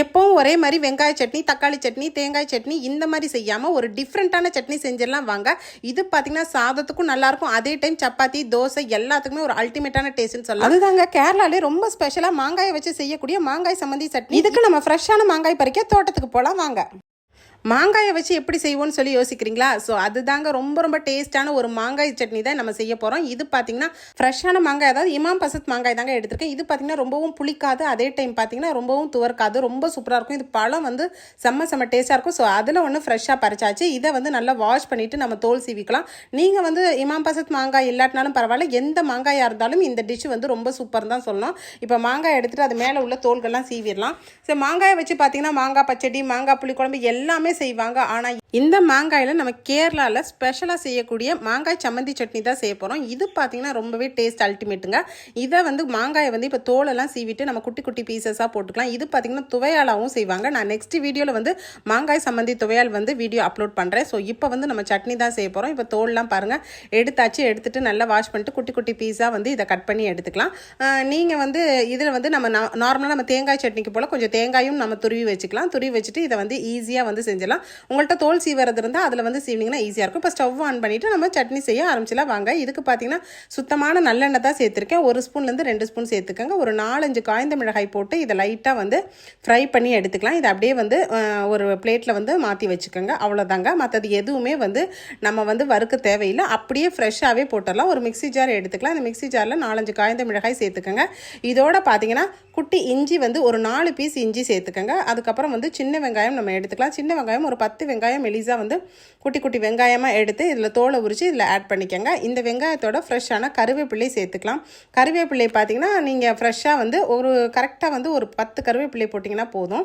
எப்பவும் ஒரே மாதிரி வெங்காய சட்னி தக்காளி சட்னி தேங்காய் சட்னி இந்த மாதிரி செய்யாமல் ஒரு டிஃப்ரெண்ட்டான சட்னி செஞ்சிடலாம் வாங்க. இது பார்த்தீங்கன்னா சாதத்துக்கும் நல்லாயிருக்கும். அதே டைம் சப்பாத்தி தோசை எல்லாத்துக்குமே ஒரு அல்டிமேட்டான டேஸ்ட்னு சொல்லலாம். அதுதாங்க கேரளாலே ரொம்ப ஸ்பெஷலாக மாங்காயை வச்சு செய்யக்கூடிய மாங்காய் சம்மந்தி சட்னி. இதுக்கு நம்ம ஃப்ரெஷ்ஷான மாங்காய் பறிக்க தோட்டத்துக்கு போகலாம் வாங்க. மாங்காயை வச்சு எப்படி செய்வோம்னு சொல்லி யோசிக்கிறீங்களா? ஸோ அதுதாங்க ரொம்ப ரொம்ப டேஸ்ட்டான ஒரு மாங்காய் சட்னி தான் நம்ம செய்ய போகிறோம் இது பார்த்தீங்கன்னா ஃப்ரெஷ்ஷான மாங்காய் அதாவது இமாம் பசத் மாங்காய் தாங்க எடுத்திருக்கேன். இது பார்த்தீங்கன்னா ரொம்பவும் புளிக்காது. அதே டைம் பார்த்திங்கன்னா ரொம்பவும் துவர்க்காது. ரொம்ப சூப்பராக இருக்கும். இது பழம் வந்து செம்ம செம்ம டேஸ்ட்டாக இருக்கும். ஸோ அதில் ஒன்று ஃப்ரெஷ்ஷாக பறிச்சாச்சு. இதை வந்து நல்லா வாஷ் பண்ணிவிட்டு நம்ம தோல் சீவிக்கலாம். நீங்கள் வந்து இமாம் பசத் மாங்காய் இல்லாட்டினாலும் பரவாயில்ல. எந்த மாங்காயாக இருந்தாலும் இந்த டிஷ் வந்து ரொம்ப சூப்பர் தான் சொல்லலாம் இப்போ மாங்காய் எடுத்துகிட்டு அது மேலே உள்ள தோல்கள்லாம் சீவிடலாம். ஸோ மாங்காயை வச்சு பார்த்தீங்கன்னா மாங்காய் பச்சடி மாங்காய் புளிக்குழம்பு எல்லாமே செய்வாங்க. ஆனால் இந்த மாங்காயில் நம்ம கேரளாவில் ஸ்பெஷலாக செய்யக்கூடிய மாங்காய் சம்மந்தி சட்னி தான் செய்ய போகிறோம் இது பார்த்திங்கன்னா ரொம்பவே டேஸ்ட் அல்டிமேட்டுங்க இதை வந்து மாங்காயை வந்து இப்போ தோலெல்லாம் சீவிட்டு நம்ம குட்டி குட்டி பீசஸாக போட்டுக்கலாம். இது பார்த்திங்கன்னா துவையாலாகவும் செய்வாங்க. நான் நெக்ஸ்ட் வீடியோவில் வந்து மாங்காய் சம்மந்தி துவையால் வந்து வீடியோ அப்லோட் பண்ணுறேன் ஸோ இப்போ வந்து நம்ம சட்னி தான் செய்ய போகிறோம் இப்போ தோல்லாம் பாருங்கள் எடுத்தாச்சு எடுத்துகிட்டு நல்லா வாஷ் பண்ணிட்டு குட்டி குட்டி பீஸாக வந்து இதை கட் பண்ணி எடுத்துக்கலாம். நீங்கள் வந்து இதில் வந்து நம்ம நார்மலாக நம்ம தேங்காய் சட்னிக்கு போல் கொஞ்சம் தேங்காயும் நம்ம துருவி வச்சுக்கலாம். துருவி வச்சுட்டு இதை வந்து ஈஸியாக வந்து செஞ்சிடலாம். உங்கள்கிட்ட தோல் சீவறது இருந்தால் அதில் வந்து சீவினிங்கன்னா ஈஸியாக இருக்கும். இப்போ ஸ்டவ் ஆன் பண்ணிவிட்டு நம்ம சட்னி செய்ய ஆரம்பிச்சிடலாம். வாங்க இதுக்கு பார்த்தீங்கன்னா சுத்தமான நல்லெண்ணெய் தான் சேர்த்துருக்கேன். ஒரு ஸ்பூன்லேருந்து ரெண்டு ஸ்பூன் சேர்த்துக்கோங்க. ஒரு நாலஞ்சு காய்ந்த மிளகாய் போட்டு இதை லைட்டாக வந்து ஃப்ரை பண்ணி எடுத்துக்கலாம். இதை அப்படியே வந்து ஒரு பிளேட்டில் வந்து மாற்றி வச்சுக்கோங்க. அவ்வளோதாங்க மற்றது எதுவுமே வந்து நம்ம வந்து வறுக்க தேவையில்லை. அப்படியே ஃப்ரெஷ்ஷாகவே போட்டுடலாம். ஒரு மிக்ஸி ஜார் எடுத்துக்கலாம். இந்த மிக்ஸி ஜாரில் நாலஞ்சு காய்ந்த மிளகாய் சேர்த்துக்கோங்க. இதோட பார்த்தீங்கன்னா குட்டி இஞ்சி வந்து ஒரு நாலு பீஸ் இஞ்சி சேர்த்துக்கோங்க. அதுக்கப்புறம் வந்து சின்ன வெங்காயம் நம்ம எடுத்துக்கலாம். சின்ன வெங்காயம் ஒரு பத்து வெங்காயம் மெலிசாக வந்து குட்டி குட்டி வெங்காயமாக எடுத்து இதில் தோலை உரித்து இதில் ஆட் பண்ணிக்கோங்க. இந்த வெங்காயத்தோட ஃப்ரெஷ்ஷான கருவேப்பிள்ளை சேர்த்துக்கலாம். கருவேப்பிள்ளை பார்த்தீங்கன்னா நீங்கள் ஃப்ரெஷ்ஷாக வந்து ஒரு கரெக்டாக வந்து ஒரு பத்து கருவேப்பிள்ளை போட்டிங்கன்னா போதும்.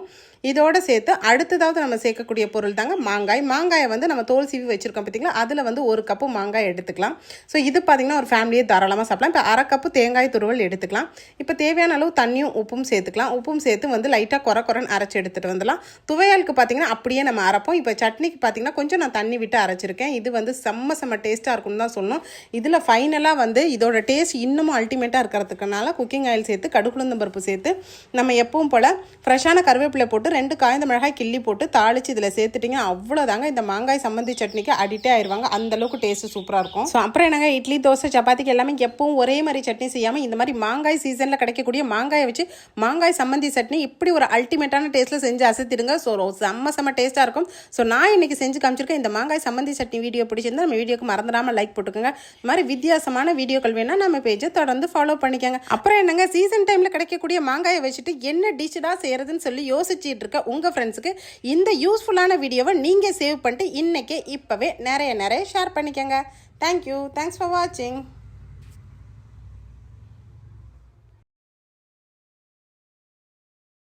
இதோட சேர்த்து அடுத்ததாவது நம்ம சேர்க்கக்கூடிய பொருள் தாங்க மாங்காய். மாங்காயை வந்து நம்ம தோல் சீவி வச்சுருக்கோம் பார்த்தீங்களா அதில் வந்து ஒரு கப்பு மாங்காய் எடுத்துக்கலாம். ஸோ இது பார்த்தீங்கன்னா ஒரு ஃபேமிலியே தாராளமாக சாப்பிடலாம். இப்போ அரை கப்பு தேங்காய் துருவல் எடுத்துக்கலாம். இப்போ தேவையான அளவு தண்ணியும் உப்பும் சேர்த்துக்கலாம். உப்பும் சேர்த்து வந்து லைட்டாக குறை குறைன்னு அரைச்சி எடுத்துகிட்டு வந்துடலாம். துவையலுக்கு பார்த்தீங்கன்னா அப்படியே நம்ம அரைப்போம். இப்போ சட்னிக்கு பார்த்தீங்கன்னா கொஞ்சம் நான் தண்ணி விட்டு அரைச்சிருக்கேன். இது வந்து செம்ம செம்ம டேஸ்ட்டாக இருக்கும்னு தான் சொல்லணும். இதில் ஃபைனலாக வந்து இதோட டேஸ்ட் இன்னமும் அல்டிமேட்டாக இருக்கிறதுக்குனால குக்கிங் ஆயில் சேர்த்து கடுகுளுந்தம் பருப்பு சேர்த்து நம்ம எப்பவும் போல் ஃப்ரெஷ்ஷான கருவேப்பிலை போட்டு ரெண்டு காய்ந்த மிளகாய் கிள்ளி போட்டு தாளித்து இதில் சேர்த்துட்டிங்க அவ்வளோதாங்க இந்த மாங்காய் சம்மந்தி சட்னிக்கு அடிட்டே ஆயிடுவாங்க அந்த அளவுக்கு டேஸ்ட்டு சூப்பராக இருக்கும். ஸோ அப்புறம் என்னங்க? இட்லி தோசை சப்பாத்திக்கு எல்லாமே எப்பவும் ஒரே மாதிரி சட்னி செய்யாமல் இந்த மாதிரி மாங்காய் சீசனில் கிடைக்கக்கூடிய மாங்காயை வச்சு மாங்காய் சம்மந்தி சட்னி இப்படி ஒரு அல்டிமேட்டான டேஸ்ட்டில் செஞ்சு அசத்திடுங்க. ஸோ செம்ம செம்ம டேஸ்ட்டாக இருக்கும். ஸோ நான் இன்னைக்கு செஞ்சு காமிச்சிருக்கேன். இந்த மாங்காய் சம்மந்தி சட்னி வீடியோ பிடிச்சிருந்தா நம்ம வீடியோக்கு மறந்துடாமல் லைக் போட்டுக்கோங்க. இந்த மாதிரி வித்தியாசமான வீடியோக்கள் வேணால் நம்ம பேஜை தொடர்ந்து ஃபாலோ பண்ணிக்கோங்க. அப்புறம் என்னங்க சீசன் டைமில் கிடைக்கக்கூடிய மாங்காயை வச்சுட்டு என்ன டிஷ்ஷாக செய்கிறதுன்னு சொல்லி யோசிச்சுட்டு இருக்க உங்கள் ஃப்ரெண்ட்ஸுக்கு இந்த யூஸ்ஃபுல்லான வீடியோவை நீங்கள் சேவ் பண்ணிட்டு இன்றைக்கே இப்போவே நிறைய நிறைய ஷேர் பண்ணிக்கோங்க. தேங்க்யூ தேங்க்ஸ் ஃபார் வாட்சிங்